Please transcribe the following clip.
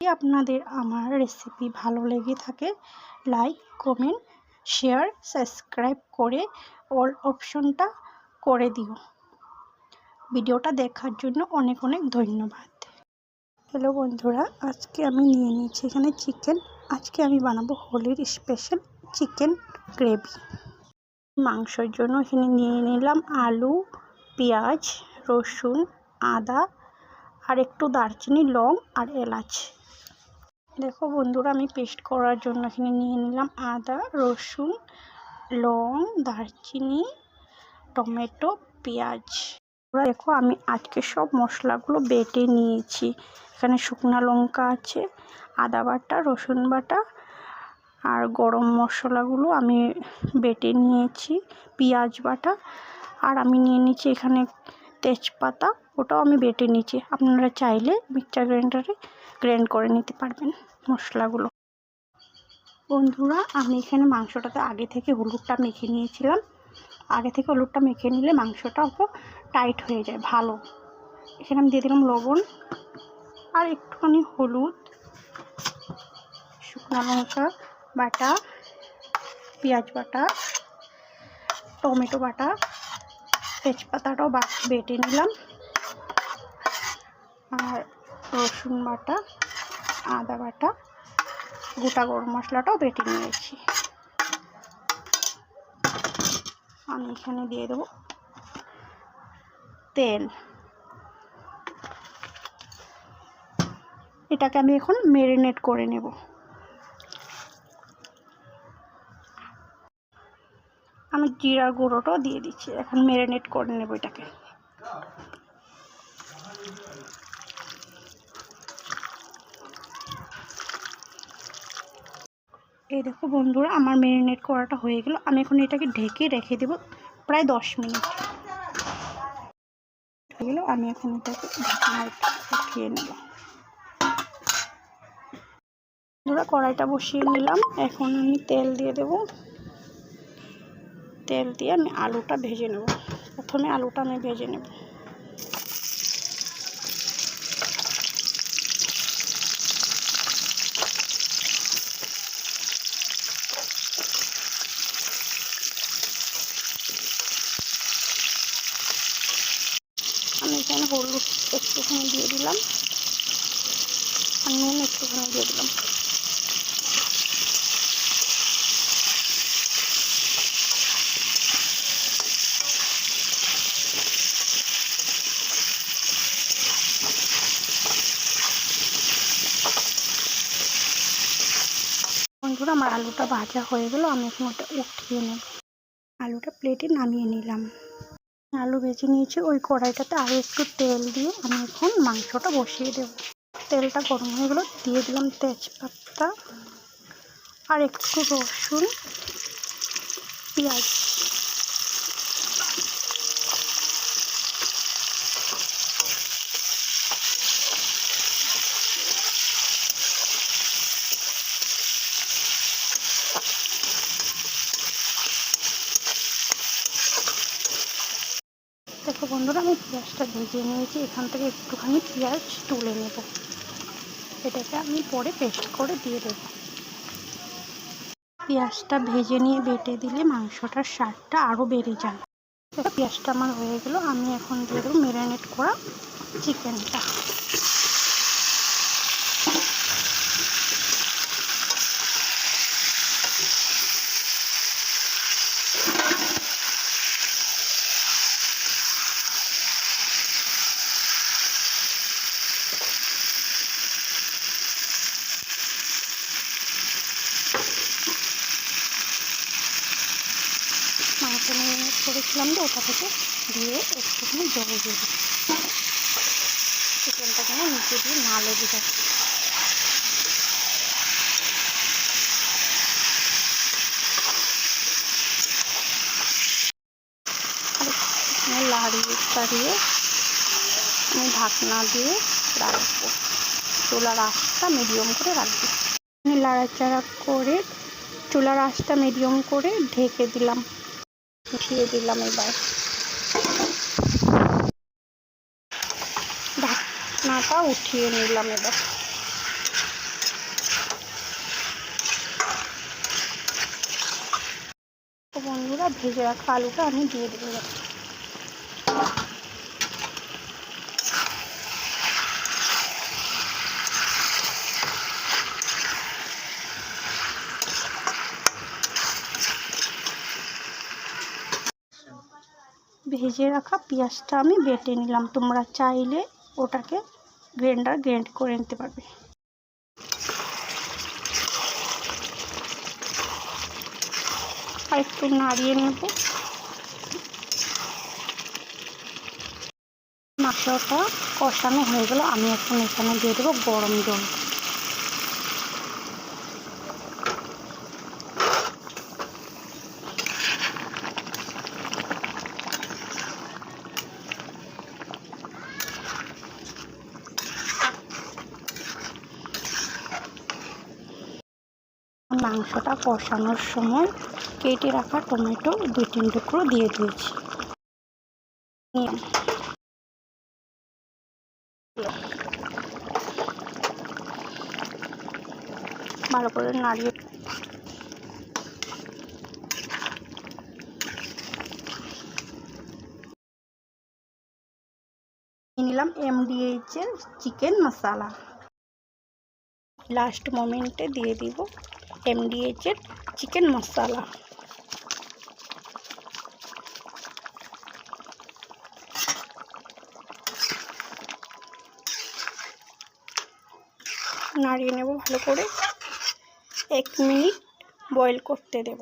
আপনাদের আমার রেসিপি ভালো লেগে থাকে লাইক কমেন্ট শেয়ার সাবস্ক্রাইব করে অল অপশনটা করে দিও। ভিডিওটা দেখার জন্য অনেক অনেক ধন্যবাদ। হ্যালো বন্ধুরা, আজকে আমি নিয়ে নিয়েছি এখানে চিকেন আজকে আমি বানাবো হোলির স্পেশাল চিকেন গ্রেভি মাংসের জন্য এখানে নিয়ে নিলাম আলু, পেঁয়াজ, রসুন, আদা, আর একটু দারচিনি, লং আর এলাচ। দেখো বন্ধুরা, আমি পেস্ট করার জন্য এখানে নিয়ে নিলাম আদা, রসুন, লং, দারচিনি, টমেটো, পেঁয়াজ। ওরা দেখো আমি আজকে সব মশলাগুলো বেটে নিয়েছি। এখানে শুকনো লঙ্কা আছে, আদা বাটা, রসুন বাটা আর গরম মশলাগুলো আমি বেটে নিয়েছি, পেঁয়াজ বাটা। আর আমি নিয়ে নিচ্ছি এখানে তেজপাতা, ওটাও আমি বেটে নিয়েছি। আপনারা চাইলে মিক্সচার গ্রাইন্ডারে গ্রাইন্ড করে নিতে পারবেন। মশলাগুলো। বন্ধুরা, আমি এখানে মাংসটাতে আগে থেকে হলুদটা মেখে নিয়েছিলাম। আগে থেকে হলুদটা মেখে নিলে মাংসটা অত টাইট হয়ে যায়, ভালো। এখানে আমি দিয়ে দিলাম লবণ আর একটুখানি হলুদ, শুকনো লঙ্কা বাটা, পেঁয়াজ বাটা, টমেটো বাটা, তেজপাতাটাও বেটে নিলাম। আর রসুন বাটা। আদা বাটা, গোটা গরম মশলাটাও বেটে নিয়েছি। আমি এখানে দিয়ে দেবো তেল। এটাকে আমি এখন মেরিনেট করে নেব। আমি জিরা গুঁড়োটাও দিয়ে দিচ্ছি। এখন মেরিনেট করে নেব এটাকে। এই দেখো বন্ধুরা, আমার মেরিনেট করাটা হয়ে গেল। আমি এখন এটাকে ঢেকে রেখে দেব প্রায় দশ মিনিট। হয়ে গেল আমি এখন এটাকে উঠিয়ে নেব। বন্ধুরা, কড়াইটা বসিয়ে নিলাম। এখন আমি তেল দিয়ে দেব। তেল দিয়ে আমি আলুটা ভেজে নেব। প্রথমে আলুটা আমি ভেজে নেব আমি এখানে হলুদ একটুখানি দিয়ে দিলাম আর নুন একটুখানি দিয়ে দিলাম। বন্ধুরা, আমার আলুটা ভাজা হয়ে গেল, আমি এখন ওটা উঠিয়ে নেব। আলুটা প্লেটে নামিয়ে নিলাম। আলু ভেজে নিয়েছি, ওই কড়াইটাতে আরও একটু তেল দিয়ে আমি এখন মাংসটা বসিয়ে দেব। তেলটা গরম হয়ে গেলো, দিয়ে দিলাম তেজপাতা আর একটু রসুন, পেঁয়াজ বন্ধুরা আমি পেঁয়াজটা ভেজে নিয়েছি, এখান থেকে একটুখানি পেঁয়াজ তুলে নেব। এটাকে আমি পরে পেস্ট করে দিয়ে দেব। পেঁয়াজটা ভেজে নিয়ে বেটে দিলে মাংসটার স্বাদটা আরও বেড়ে যায়। পেঁয়াজটা আমার হয়ে গেল, আমি এখন দিয়ে দেবো ম্যারিনেট করা চিকেনটা করেছিলাম যে ওটা থেকে দিয়ে একটুখানি জল দিয়ে দিই চিকেনটা যেন নিচে দিয়ে না লেগে যায় লাড়িয়ে তাড়িয়ে আমি ঢাকনা দিয়ে রাখব। চুলার আঁচটা মিডিয়াম করে রাখব। লাড়াচাড়া করে চুলার আঁচটা মিডিয়াম করে ঢেকে দিলাম। উঠিয়ে দিলাম এবার। ঢাকনাটা উঠিয়ে নিলাম এবার। বন্ধুরা ভেজে রাখা আলুটা আমি দিয়ে দিলাম। ভেজে রাখা পেঁয়াজটা আমি বেটে নিলাম। তোমরা চাইলে ওটাকে গ্রাইন্ডার গ্রাইন্ড করে নিতে পারবে। আর একটু নাড়িয়ে নেব। মাংসটা কষানো হয়ে গেল আমি এখন এখানে দিয়ে দেবো গরম জল। মাংসটা কষানোর সময় কেটে রাখা টমেটো দুই তিন টুকরো দিয়ে দিয়েছি। ভালো করে নাড়িয়ে নিলাম এমডিএইচ এর চিকেন মশালা। লাস্ট মোমেন্টে দিয়ে দিব এমডিএইচ এর চিকেন মশলা নাড়িয়ে নেব ভালো করে। এক মিনিট বয়েল করতে দেব।